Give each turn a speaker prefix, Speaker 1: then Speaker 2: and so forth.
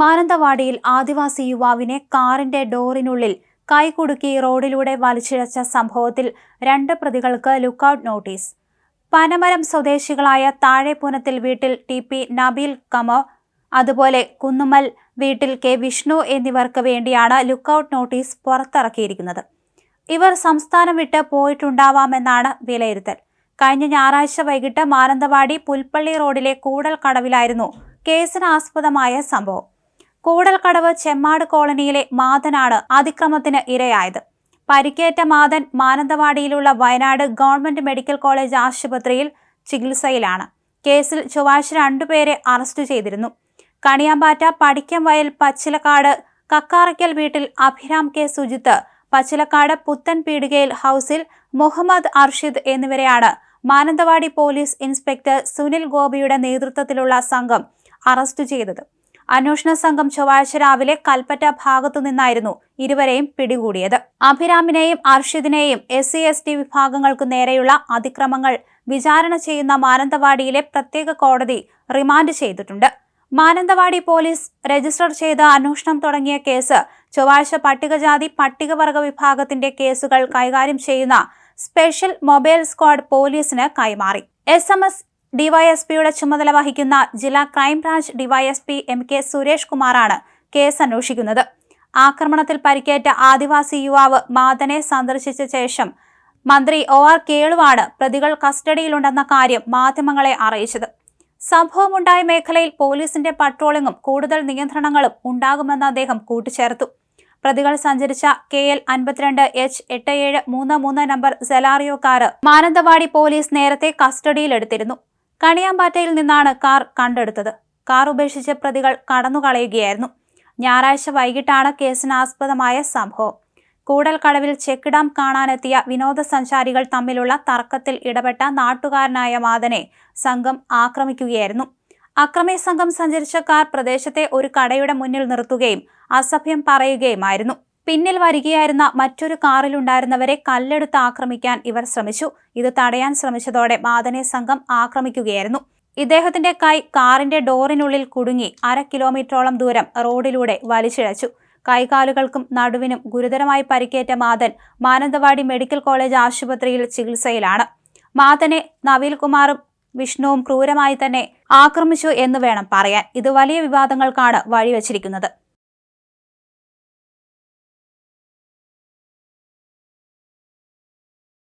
Speaker 1: മാനന്തവാടിയിൽ ആദിവാസി യുവാവിനെ കാറിന്റെ ഡോറിനുള്ളിൽ കൈകുടുക്കി റോഡിലൂടെ വലിച്ചിഴച്ച സംഭവത്തിൽ രണ്ട് പ്രതികൾക്ക് ലുക്കൌട്ട് നോട്ടീസ്. പനമരം സ്വദേശികളായ താഴെപ്പുനത്തിൽ വീട്ടിൽ ടി പി നബീൽ കമോ അതുപോലെ കുന്നുമൽ വീട്ടിൽ കെ വിഷ്ണു എന്നിവർക്ക് വേണ്ടിയാണ് ലുക്കൌട്ട് നോട്ടീസ് പുറത്തിറക്കിയിരിക്കുന്നത്. ഇവർ സംസ്ഥാനം വിട്ട് പോയിട്ടുണ്ടാവാമെന്നാണ് വിലയിരുത്തൽ. കഴിഞ്ഞ ഞായറാഴ്ച വൈകിട്ട് മാനന്തവാടി പുൽപ്പള്ളി റോഡിലെ കൂടൽ കടവിലായിരുന്നു കേസിനാസ്പദമായ സംഭവം. കൂടൽക്കടവ് ചെമ്മാട് കോളനിയിലെ മാതനാണ് അതിക്രമത്തിന് ഇരയായത്. പരിക്കേറ്റ മാതൻ മാനന്തവാടിയിലുള്ള വയനാട് ഗവൺമെന്റ് മെഡിക്കൽ കോളേജ് ആശുപത്രിയിൽ ചികിത്സയിലാണ്. കേസിൽ ചൊവ്വാഴ്ച രണ്ടുപേരെ അറസ്റ്റ് ചെയ്തിരുന്നു. കണിയാമ്പാറ്റ പടിക്കം വയൽ പച്ചിലക്കാട് കക്കാറയ്ക്കൽ വീട്ടിൽ അഭിരാം കെ. സുജിത്ത് പച്ചിലക്കാട് പുത്തൻ പീടികയിൽ ഹൗസിൽ മുഹമ്മദ് അർഷിദ് എന്നിവരെയാണ് മാനന്തവാടി പോലീസ് ഇൻസ്പെക്ടർ സുനിൽ ഗോപിയുടെ നേതൃത്വത്തിലുള്ള സംഘം അറസ്റ്റ് ചെയ്തത്. അന്വേഷണ സംഘം ചൊവ്വാഴ്ച രാവിലെ കൽപ്പറ്റ ഭാഗത്തു നിന്നായിരുന്നു ഇരുവരെയും പിടികൂടിയത്. അഭിരാമിനെയും അർഷിദിനെയും എസ് സി എസ് ടി വിഭാഗങ്ങൾക്കു നേരെയുള്ള അതിക്രമങ്ങൾ വിചാരണ ചെയ്യുന്ന മാനന്തവാടിയിലെ പ്രത്യേക കോടതി റിമാൻഡ് ചെയ്തിട്ടുണ്ട്. മാനന്തവാടി പോലീസ് രജിസ്റ്റർ ചെയ്ത അന്വേഷണം തുടങ്ങിയ കേസ് ചൊവ്വാഴ്ച പട്ടികജാതി പട്ടികവർഗ വിഭാഗത്തിന്റെ കേസുകൾ കൈകാര്യം ചെയ്യുന്ന സ്പെഷ്യൽ മൊബൈൽ സ്ക്വാഡ് പോലീസിന് കൈമാറി. എസ് എം എസ് ഡിവൈഎസ്പിയുടെ ചുമതല വഹിക്കുന്ന ജില്ലാ crime branch DYSP M K Suresh കുമാറാണ് കേസ് അന്വേഷിക്കുന്നത്. ആക്രമണത്തിൽ പരിക്കേറ്റ ആദിവാസി യുവാവ് മാതനെ സന്ദർശിച്ച ശേഷം മന്ത്രി ഒ ആർ കേളുവാണ് പ്രതികൾ കസ്റ്റഡിയിലുണ്ടെന്ന കാര്യം മാധ്യമങ്ങളെ അറിയിച്ചത്. സംഭവമുണ്ടായ മേഖലയിൽ പോലീസിന്റെ പട്രോളിംഗും കൂടുതൽ നിയന്ത്രണങ്ങളും ഉണ്ടാകുമെന്ന് അദ്ദേഹം കൂട്ടിച്ചേർത്തു. പ്രതികൾ സഞ്ചരിച്ച കെ എൽ അൻപത്തിരണ്ട് എച്ച് എട്ട് ഏഴ് മൂന്ന് മൂന്ന് number Celerio car Mananthavady police നേരത്തെ കസ്റ്റഡിയിലെടുത്തിരുന്നു. കണിയാമ്പാറ്റയിൽ നിന്നാണ് കാർ കണ്ടെടുത്തത്. കാർ ഉപേക്ഷിച്ച് പ്രതികൾ കടന്നുകളയുകയായിരുന്നു. ഞായറാഴ്ച വൈകിട്ടാണ് കേസിനാസ്പദമായ സംഭവം. കൂടൽക്കടവിൽ ചെക്ക് ഡാം കാണാനെത്തിയ വിനോദസഞ്ചാരികൾ തമ്മിലുള്ള തർക്കത്തിൽ ഇടപെട്ട നാട്ടുകാരനായ മാതനെ സംഘം ആക്രമിക്കുകയായിരുന്നു. അക്രമി സംഘം സഞ്ചരിച്ച കാർ പ്രദേശത്തെ ഒരു കടയുടെ മുന്നിൽ നിർത്തുകയും അസഭ്യം പറയുകയുമായിരുന്നു. പിന്നിൽ വരികയായിരുന്ന മറ്റൊരു കാറിലുണ്ടായിരുന്നവരെ കല്ലെടുത്ത് ആക്രമിക്കാൻ ഇവർ ശ്രമിച്ചു. ഇത് തടയാൻ ശ്രമിച്ചതോടെ മാതനെ സംഘം ആക്രമിക്കുകയായിരുന്നു. ഇദ്ദേഹത്തിന്റെ കൈ കാറിന്റെ ഡോറിനുള്ളിൽ കുടുങ്ങി അര കിലോമീറ്ററോളം ദൂരം റോഡിലൂടെ വലിച്ചിഴച്ചു. കൈകാലുകൾക്കും നടുവിനും ഗുരുതരമായി പരിക്കേറ്റ മാതൻ മാനന്തവാടി മെഡിക്കൽ കോളേജ് ആശുപത്രിയിൽ ചികിത്സയിലാണ്. മാതനെ നവീൽകുമാറും വിഷ്ണുവും ക്രൂരമായി തന്നെ ആക്രമിച്ചു എന്ന് വേണം പറയാൻ. ഇത് വലിയ വിവാദങ്ങൾക്കാണ് വഴിവെച്ചിരിക്കുന്നത്.